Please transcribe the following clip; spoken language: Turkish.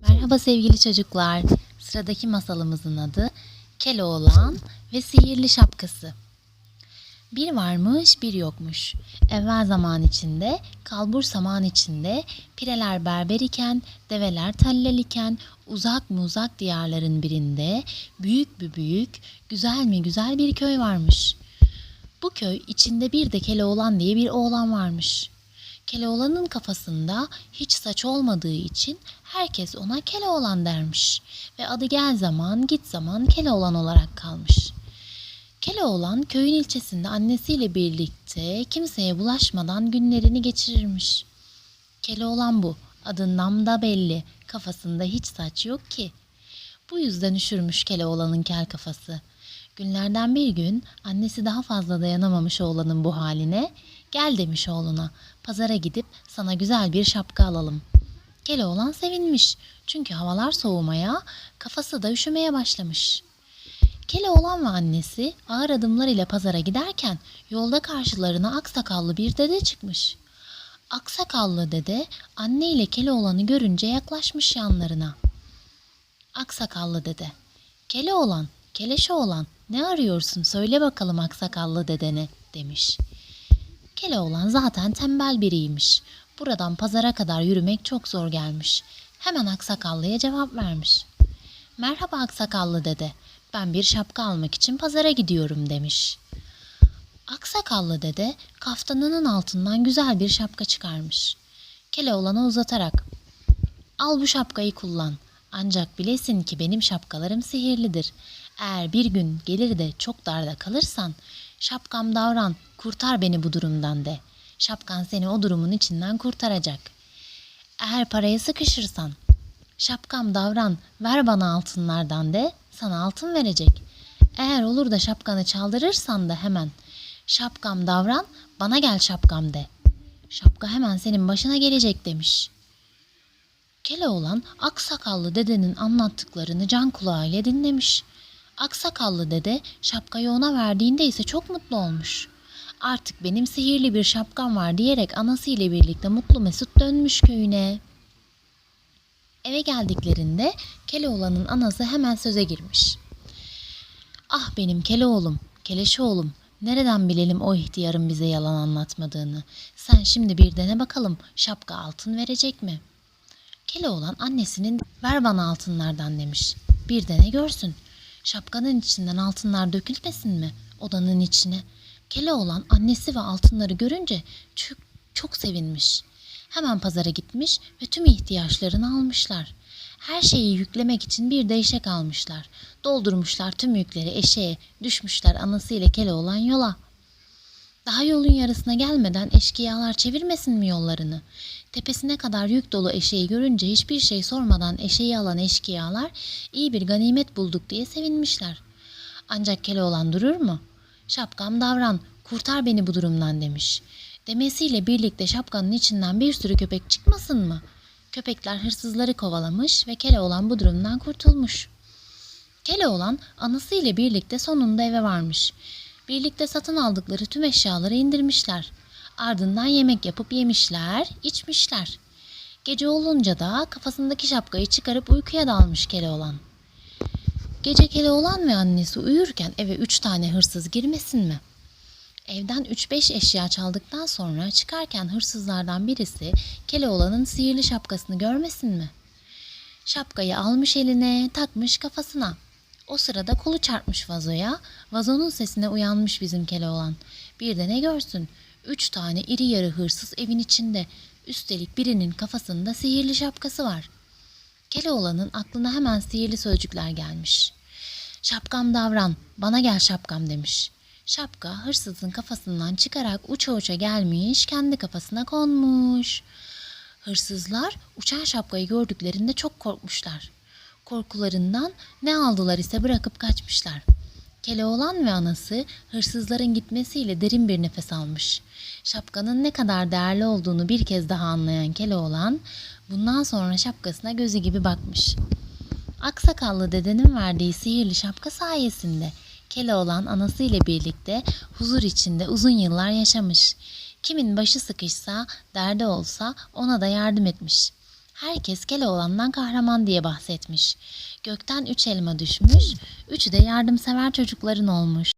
Merhaba sevgili çocuklar. Sıradaki masalımızın adı Keloğlan ve Sihirli Şapkası. Bir varmış bir yokmuş. Evvel zaman içinde, kalbur saman içinde, pireler berber iken, develer tellal iken, uzak mı uzak diyarların birinde, büyük bir büyük, güzel mi güzel bir köy varmış. Bu köy içinde bir de Keloğlan diye bir oğlan varmış. Keloğlan'ın kafasında hiç saç olmadığı için herkes ona Keloğlan dermiş ve adı gel zaman git zaman Keloğlan olarak kalmış. Keloğlan köyün ilçesinde annesiyle birlikte kimseye bulaşmadan günlerini geçirirmiş. Keloğlan bu. Adından da belli. Kafasında hiç saç yok ki. Bu yüzden üşürmüş Keloğlan'ın kel kafası. Günlerden bir gün annesi daha fazla dayanamamış oğlanın bu haline. Gel demiş oğluna. Pazara gidip sana güzel bir şapka alalım. Keloğlan sevinmiş. Çünkü havalar soğumaya, kafası da üşümeye başlamış. Keloğlan ve annesi ağır adımlar ile pazara giderken yolda karşılarına aksakallı bir dede çıkmış. Aksakallı dede anne ile Keloğlan'ı görünce yaklaşmış yanlarına. Aksakallı dede. Keloğlan, Keleşoğlan ne arıyorsun söyle bakalım aksakallı dedene demiş. Keloğlan zaten tembel biriymiş. Buradan pazara kadar yürümek çok zor gelmiş. Hemen aksakallıya cevap vermiş. Merhaba aksakallı dede. Ben bir şapka almak için pazara gidiyorum demiş. Aksakallı dede kaftanının altından güzel bir şapka çıkarmış. Keloğlan'a uzatarak Al bu şapkayı kullan. Ancak bilesin ki benim şapkalarım sihirlidir. Eğer bir gün gelir de çok darda kalırsan, şapkam davran, kurtar beni bu durumdan de. Şapkan seni o durumun içinden kurtaracak. Eğer paraya sıkışırsan, şapkam davran, ver bana altınlardan de, sana altın verecek. Eğer olur da şapkanı çaldırırsan da hemen, şapkam davran, bana gel şapkam de. Şapka hemen senin başına gelecek demiş.'' Keloğlan aksakallı dedenin anlattıklarını can kulağıyla dinlemiş. Aksakallı dede şapkayı ona verdiğinde ise çok mutlu olmuş. Artık benim sihirli bir şapkam var diyerek anasıyla birlikte mutlu mesut dönmüş köyüne. Eve geldiklerinde Keloğlan'ın anası hemen söze girmiş. Ah benim Keloğlum, Keleşoğlum, nereden bilelim o ihtiyarın bize yalan anlatmadığını. Sen şimdi bir dene bakalım şapka altın verecek mi?'' Keloğlan annesinin ver bana altınlardan demiş. Bir de ne görsün. Şapkanın içinden altınlar dökülmesin mi odanın içine? Keloğlan annesi ve altınları görünce çok, çok sevinmiş. Hemen pazara gitmiş ve tüm ihtiyaçlarını almışlar. Her şeyi yüklemek için bir de eşek almışlar. Doldurmuşlar tüm yükleri eşeğe, düşmüşler anasıyla Keloğlan yola. Daha yolun yarısına gelmeden eşkıyalar çevirmesin mi yollarını? Tepesine kadar yük dolu eşeği görünce hiçbir şey sormadan eşeği alan eşkıyalar iyi bir ganimet bulduk diye sevinmişler. Ancak Keloğlan durur mu? Şapkam davran, kurtar beni bu durumdan demiş. Demesiyle birlikte şapkanın içinden bir sürü köpek çıkmasın mı? Köpekler hırsızları kovalamış ve Keloğlan bu durumdan kurtulmuş. Keloğlan anasıyla birlikte sonunda eve varmış. Birlikte satın aldıkları tüm eşyaları indirmişler. Ardından yemek yapıp yemişler, içmişler. Gece olunca da kafasındaki şapkayı çıkarıp uykuya dalmış Keloğlan. Gece Keloğlan ve annesi uyurken eve üç tane hırsız girmesin mi? Evden üç beş eşya çaldıktan sonra çıkarken hırsızlardan birisi Keloğlan'ın sihirli şapkasını görmesin mi? Şapkayı almış eline, takmış kafasına. O sırada kolu çarpmış vazoya, vazonun sesine uyanmış bizim Keloğlan. Bir de ne görsün, üç tane iri yarı hırsız evin içinde. Üstelik birinin kafasında sihirli şapkası var. Keloğlan'ın aklına hemen sihirli sözcükler gelmiş. Şapkam davran, bana gel şapkam demiş. Şapka hırsızın kafasından çıkarak uça uça gelmiş, kendi kafasına konmuş. Hırsızlar uçan şapkayı gördüklerinde çok korkmuşlar. Korkularından ne aldılar ise bırakıp kaçmışlar. Keloğlan ve anası hırsızların gitmesiyle derin bir nefes almış. Şapkanın ne kadar değerli olduğunu bir kez daha anlayan Keloğlan bundan sonra şapkasına gözü gibi bakmış. Aksakallı dedenin verdiği sihirli şapka sayesinde Keloğlan anasıyla birlikte huzur içinde uzun yıllar yaşamış. Kimin başı sıkışsa, derdi olsa ona da yardım etmiş. Herkes Keloğlan'dan kahraman diye bahsetmiş. Gökten üç elma düşmüş, üçü de yardımsever çocukların olmuş.